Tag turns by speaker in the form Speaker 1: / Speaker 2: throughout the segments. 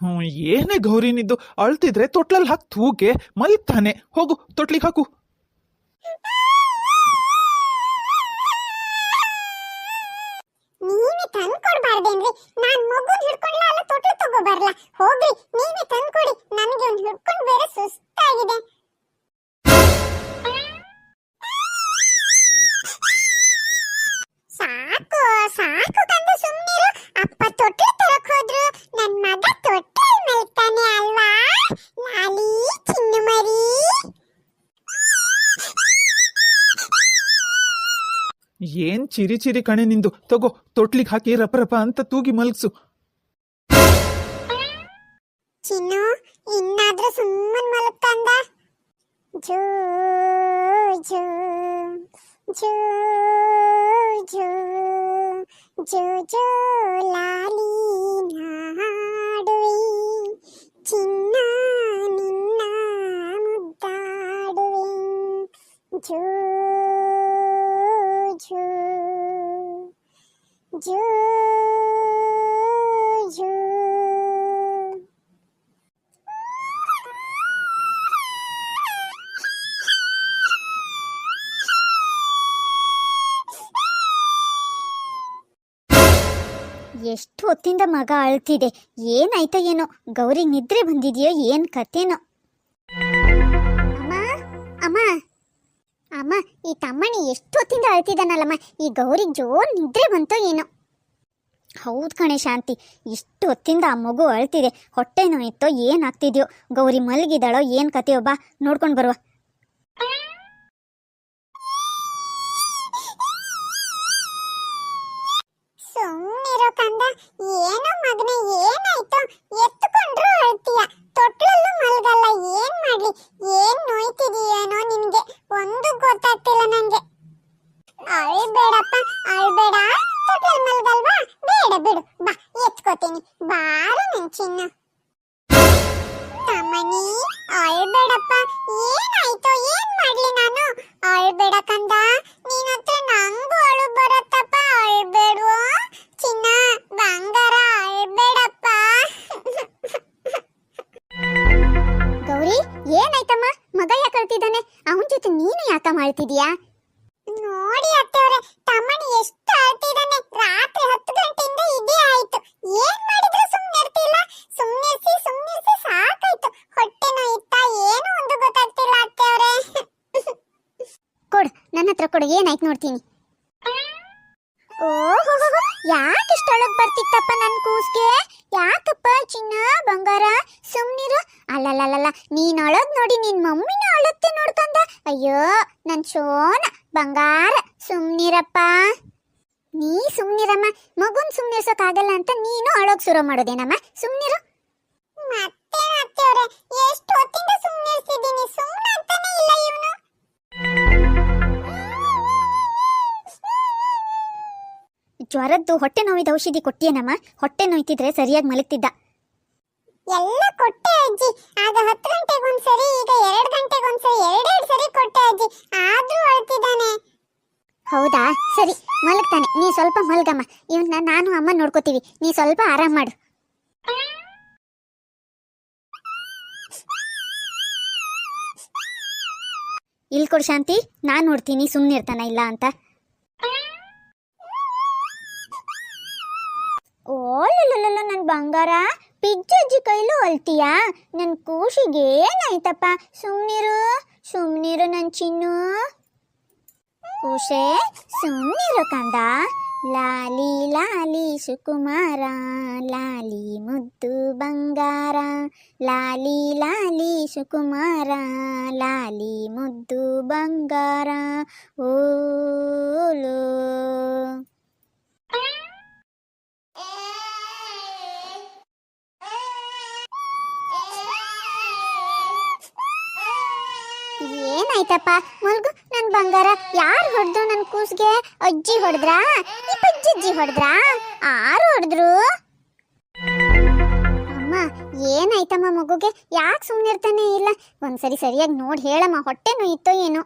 Speaker 1: ಹ್ಞೂ
Speaker 2: ಏನೇ ಗೌರಿನಿದ್ದು ಅಳ್ತಿದ್ರೆ ತೊಟ್ಲಲ್ಲಿ ಹಾಕಿ ತೂಕೆ ಮಲ್ತಾನೆ ಹೋಗು ತೊಟ್ಲಿಗೆ ಹಾಕು. ಏನ್ ಚಿರಿ ಚಿರಿ ಕಣೆ ನಿಂದು? ತಗೋ, ತೊಟ್ಲಿಗೆ ಹಾಕಿ ರಪ ರಪ ಅಂತ ತೂಗಿ ಮಲ್ಗ್ಸು.
Speaker 1: ಚಿನ್ನು, ಇನ್ನಾದ್ರೂ ಸುಮ್ಮನ್ ಮಲಗ್ತಂದ ಜೋ ಜೋ ಜೋ ಜೋ ಜೋ ಜೋ ಲಾಲಿ
Speaker 3: ಎಷ್ಟು ಹೊತ್ತಿಂದ ಮಗ ಅಳ್ತಿದೆ? ಏನಾಯ್ತ ಏನೋ? ಗೌರಿ ನಿದ್ರೆ ಬಂದಿದೆಯೋ ಏನ್ ಕತೆನೋ? ಅಮ್ಮ ಅಮ್ಮ ಅಮ್ಮ, ಈ ತಮ್ಮಣಿ ಎಷ್ಟು ಹೊತ್ತಿಂದ ಅಳ್ತಿದ್ದಾನಲ್ಲಮ್ಮ ಈ ಗೌರಿಗೆ ಜೋರ್ ನಿದ್ರೆ ಬಂತೋ ಏನೋ? ಹೌದು ಕಣೆ ಶಾಂತಿ, ಇಷ್ಟು ಹೊತ್ತಿಂದ ಆ ಮಗು ಅಳ್ತಿದೆ. ಹೊಟ್ಟೆ ನೋಯಿತ್ತೋ ಏನಾಗ್ತಿದ್ಯೋ ಗೌರಿ ಮಲಗಿದಾಳೋ ಏನ್ ಕತೆಯೋ ಬಾ, ನೋಡ್ಕೊಂಡು ಬರುವ. ಏನಾಯ್ತಮ್ಮ? ಮಗ ಯಾಕೆ ಅಳ್ತಿದ್ದಾನೆ ಅವನ ಜೊತೆ ನೀನು ಯಾಕ ಮಾಡ್ತಿದ್ಯಾ?
Speaker 1: ನೋಡಿ ಅತ್ತೆವ್ರೆ, ತಮ್ಮನಿ ಎಷ್ಟು ಅಳ್ತಿದ್ದಾನೆ. ರಾತ್ರಿ ಹತ್ತು ಗಂಟೆಯಿಂದ ಇದೇ ಆಯ್ತು. ಏನ್ ಮಾಡಿದ್ರು ಸುಮ್ಮನೆ ಇರ್ತಿಲ್ಲ. ಸುಮ್ಮನೆ ಸುಮ್ನಿರ್ಸಿ ಸಾಕಾಯ್ತು. ಹೊಟ್ಟೆ ಇತ್ತ ಏನು ಒಂದು ಗೊತ್ತಾಗ್ತಿಲ್ಲ ಅತ್ತೆವ್ರೆ.
Speaker 3: ಕೊಡು, ನನ್ನ ಹತ್ರ ಕೊಡು, ಏನಾಯ್ತು ನೋಡ್ತೀನಿ. ಓಹೋ, ಯಾಕೆ ಇಷ್ಟೊಳಗೆ ಬರ್ತಿತ್ತಪ್ಪ ನನ್ನ ಕೂಸ್ಗೆ? ಯಾಕಪ್ಪ ಚಿನ್ನ, ಬಂಗಾರ, ಸುಮ್ನಿರು? ಅಲ್ಲಲ್ಲಲ್ಲ ನೀನ್ ಅಳೋದ್ ನೋಡಿ, ನಿನ್ ಮಮ್ಮಿನ ಅಳುತ್ತೆ ನೋಡ್ಕಂದ. ಅಯ್ಯೋ, ನನ್ ಶೋನ ಬಂಗಾರ, ಸುಮ್ನಿರಪ್ಪ. ನೀ ಸುಮ್ನಿರಮ್ಮ, ಮಗುನ್ ಸುಮ್ನಿರ್ಸೋಕಾಗಲ್ಲ ಅಂತ ನೀನು ಅಳೋಗ್ ಶುರು ಮಾಡೋದೇನಮ್ಮ? ಸುಮ್ನಿರು.
Speaker 1: ಮತ್ತೆ ಅತ್ತೆವ್ರೆ ಎಷ್ಟು ಹೊತ್ತಿಂದ ಸುಮ್ನಿರ್ಸಿದ್ದೀನಿ ಸುಮ್ನೆ ಅಂತಾನೆ ಇಲ್ಲ ಇವನು.
Speaker 3: ಜ್ವರದ್ದು ಹೊಟ್ಟೆ ನೋವಿದ ಔಷಧಿ ಕೊಟ್ಟಿಯೇನಮ್ಮ ಹೊಟ್ಟೆ ನೋಯ್ತಿದ್ರೆ ಸರಿಯಾಗಿ ಮಲಗ್ತಿದ್ದ.
Speaker 1: ಎಲ್ಲ ಕೊಟ್ಟೆ ಅಜ್ಜಿ. ಆಗ ಹತ್ತು ಗಂಟೆಗೊಂದ್ಸರಿ ಈಗ ಎರಡು ಗಂಟೆಗೊಂದ್ಸರಿ ಎರಡೆರಡು ಸರಿ ಕೊಟ್ಟೆ ಅಜ್ಜಿ. ಆದ್ರೂ ಅಳ್ತಿದ್ದಾನೆ.
Speaker 3: ಹೌದಾ? ಸರಿ ಮಲಗ್ತಾನೆ. ನೀ ಸ್ವಲ್ಪ ಮಲಗಮ್ಮ. ಇವನ್ನ ನಾನು ಅಮ್ಮ ನೋಡ್ಕೋತೀವಿ. ನೀ ಸ್ವಲ್ಪ ಆರಾಮ್ ಮಾಡು. ಇಲ್ಲಿ ಕೊಡು ಶಾಂತಿ. ನಾನು ನೋಡ್ತೀನಿ. ಸುಮ್ಮನೆ ಇರ್ತಾನ ಇಲ್ಲ ಅಂತ ಓಲಲ್ಲ ನನ್ ಬಂಗಾರ? ಪಿಜ್ಜಜ್ಜಿ ಕೈಲು ಹೊಲ್ತೀಯಾ? ನನ್ನ ಕೂಸಿಗೆ ಏನಾಯ್ತಪ್ಪ? ಸುಮ್ನಿರು ಸುಮ್ನಿರು ನನ್ನ ಚಿನ್ನು. ಕೂಸೆ ಸುಮ್ನಿರು ಕಂದ. ಲಾಲಿ ಲಾಲಿ ಸುಕುಮಾರ, ಲಾಲಿ ಮುದ್ದು ಬಂಗಾರ. ಲಾಲಿ ಲಾಲಿ ಸುಕುಮಾರ, ಲಾಲಿ ಮುದ್ದು ಬಂಗಾರ. ಓಲೋ. ಏನಾಯ್ತಪ್ಪ? ಮಲ್ಗು, ನನ್ ಬಂಗಾರ ಯಾರು ಹೊಡೆದ್ರು ನನ್ ಕೂಸ್ಗೆ? ಅಜ್ಜಿ ಹೊಡೆದ್ರಾ? ಅಜ್ಜಿ ಹೊಡೆದ್ರ ಹೊಡೆದ್ರಾ? ಆರು ಹೊಡೆದ್ರು? ಅಮ್ಮ, ಏನಾಯ್ತಮ್ಮ ಮಗುಗೆ? ಯಾಕೆ ಸುಮ್ಮನಿರ್ತಾನೆ ಇಲ್ಲ? ಒಂದ್ಸರಿ ಸರಿಯಾಗಿ ನೋಡಿ ಹೇಳಮ್ಮ, ಹೊಟ್ಟೆ ಇತ್ತೋ ಏನೋ.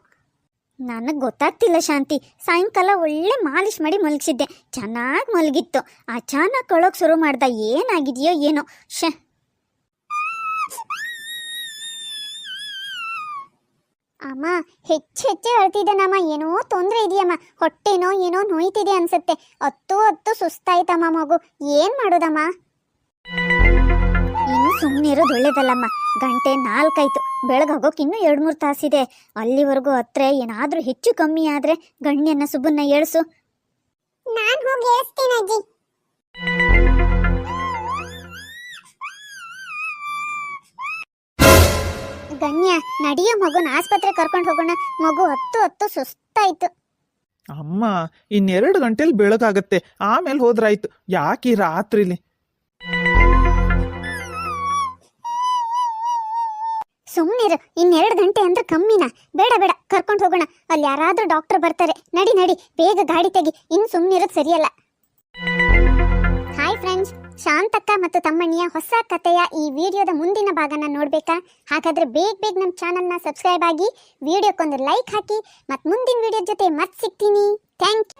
Speaker 3: ನನಗೆ ಗೊತ್ತಾಗ್ತಿಲ್ಲ ಶಾಂತಿ. ಸಾಯಂಕಾಲ ಒಳ್ಳೆ ಮಾಲಿಶ್ ಮಾಡಿ ಮಲಗಿಸಿದ್ದೆ. ಚೆನ್ನಾಗಿ ಮಲಗಿತ್ತು. ಅಚಾನಕ್ ಕಳೋಕ್ ಶುರು ಮಾಡ್ದ ಏನಾಗಿದೆಯೋ ಏನೋ. ಶೇ ಅಮ್ಮ, ಹೆಚ್ಚು ಹೆಚ್ಚು ಅಳ್ತಿದ್ದೇನಮ್ಮ ಏನೋ ತೊಂದರೆ ಇದೆಯಮ್ಮ. ಹೊಟ್ಟೆನೋ ಏನೋ ನೋಯ್ತಿದೆ ಅನ್ಸುತ್ತೆ. ಹತ್ತು ಹತ್ತು ಸುಸ್ತಾಯ್ತಮ್ಮ ಮಗು. ಏನ್ ಮಾಡೋದಮ್ಮ? ಇನ್ನು ಸುಮ್ಮನೆ ಇರೋದು ಒಳ್ಳೇದಲ್ಲಮ್ಮ. ಗಂಟೆ ನಾಲ್ಕಾಯ್ತು ಬೆಳಗಾಗೋಕೆ ಇನ್ನೂ ಎರಡು ಮೂರು ತಾಸಿದೆ. ಅಲ್ಲಿವರೆಗೂ ಹತ್ರ ಏನಾದರೂ ಹೆಚ್ಚು ಕಮ್ಮಿ ಆದರೆ ಗಣ್ಯನ ಸುಬ್ಬನ್ನ ಏಳ್ಸು.
Speaker 1: ನಾನು ಹೋಗಿ ಹೇಳ್ಸ್ತೀನಿ ಅಜ್ಜಿ.
Speaker 3: ಗಣ್ಯ ನಡಿಯ ಮಗುನ ಆಸ್ಪತ್ರೆ ಕರ್ಕೊಂಡು ಹೋಗೋಣ. ಮಗು ಹತ್ತು ಹತ್ತು ಸುಸ್ತಾಯ್ತು.
Speaker 2: ಅಮ್ಮ ಇನ್ನೆರಡು ಗಂಟೆಲಿ ಬೆಳಗಾಗತ್ತೆ ಆಮೇಲೆ ಹೋದ್ರಾಯ್ತು. ಯಾಕೆ ಈ ರಾತ್ರಿಲಿ?
Speaker 3: ಸುಮ್ಮನಿರು ಇನ್ನೆರಡು ಗಂಟೆ ಅಂದ್ರೆ ಕಮ್ಮಿನಾ. ಬೇಡ ಬೇಡ ಕರ್ಕೊಂಡು ಹೋಗೋಣ. ಅಲ್ಲಿ ಯಾರಾದ್ರೂ ಡಾಕ್ಟರ್ ಬರ್ತಾರೆ. ನಡಿ ನಡಿ ಬೇಗ ಗಾಡಿ ತೆಗಿ. ಇನ್ನು ಸುಮ್ಮನಿರೋದು ಸರಿಯಲ್ಲ. ಶಾಂತಕ್ಕ ಮತ್ತು ತಮ್ಮಣ್ಣಿಯ ಹೊಸ ಕಥೆಯ ಈ ವಿಡಿಯೋದ ಮುಂದಿನ ಭಾಗನ ನೋಡ್ಬೇಕಾ? ಹಾಗಾದ್ರೆ ಬೇಗ ಬೇಗ ನಮ್ಮ ಚಾನಲ್ನ ಸಬ್ಸ್ಕ್ರೈಬ್ ಆಗಿ ವಿಡಿಯೋಕ್ಕೊಂದು ಲೈಕ್ ಹಾಕಿ ಮತ್ತು ಮುಂದಿನ ವಿಡಿಯೋ ಜೊತೆ ಮತ್ತೆ ಸಿಗ್ತೀನಿ. ಥ್ಯಾಂಕ್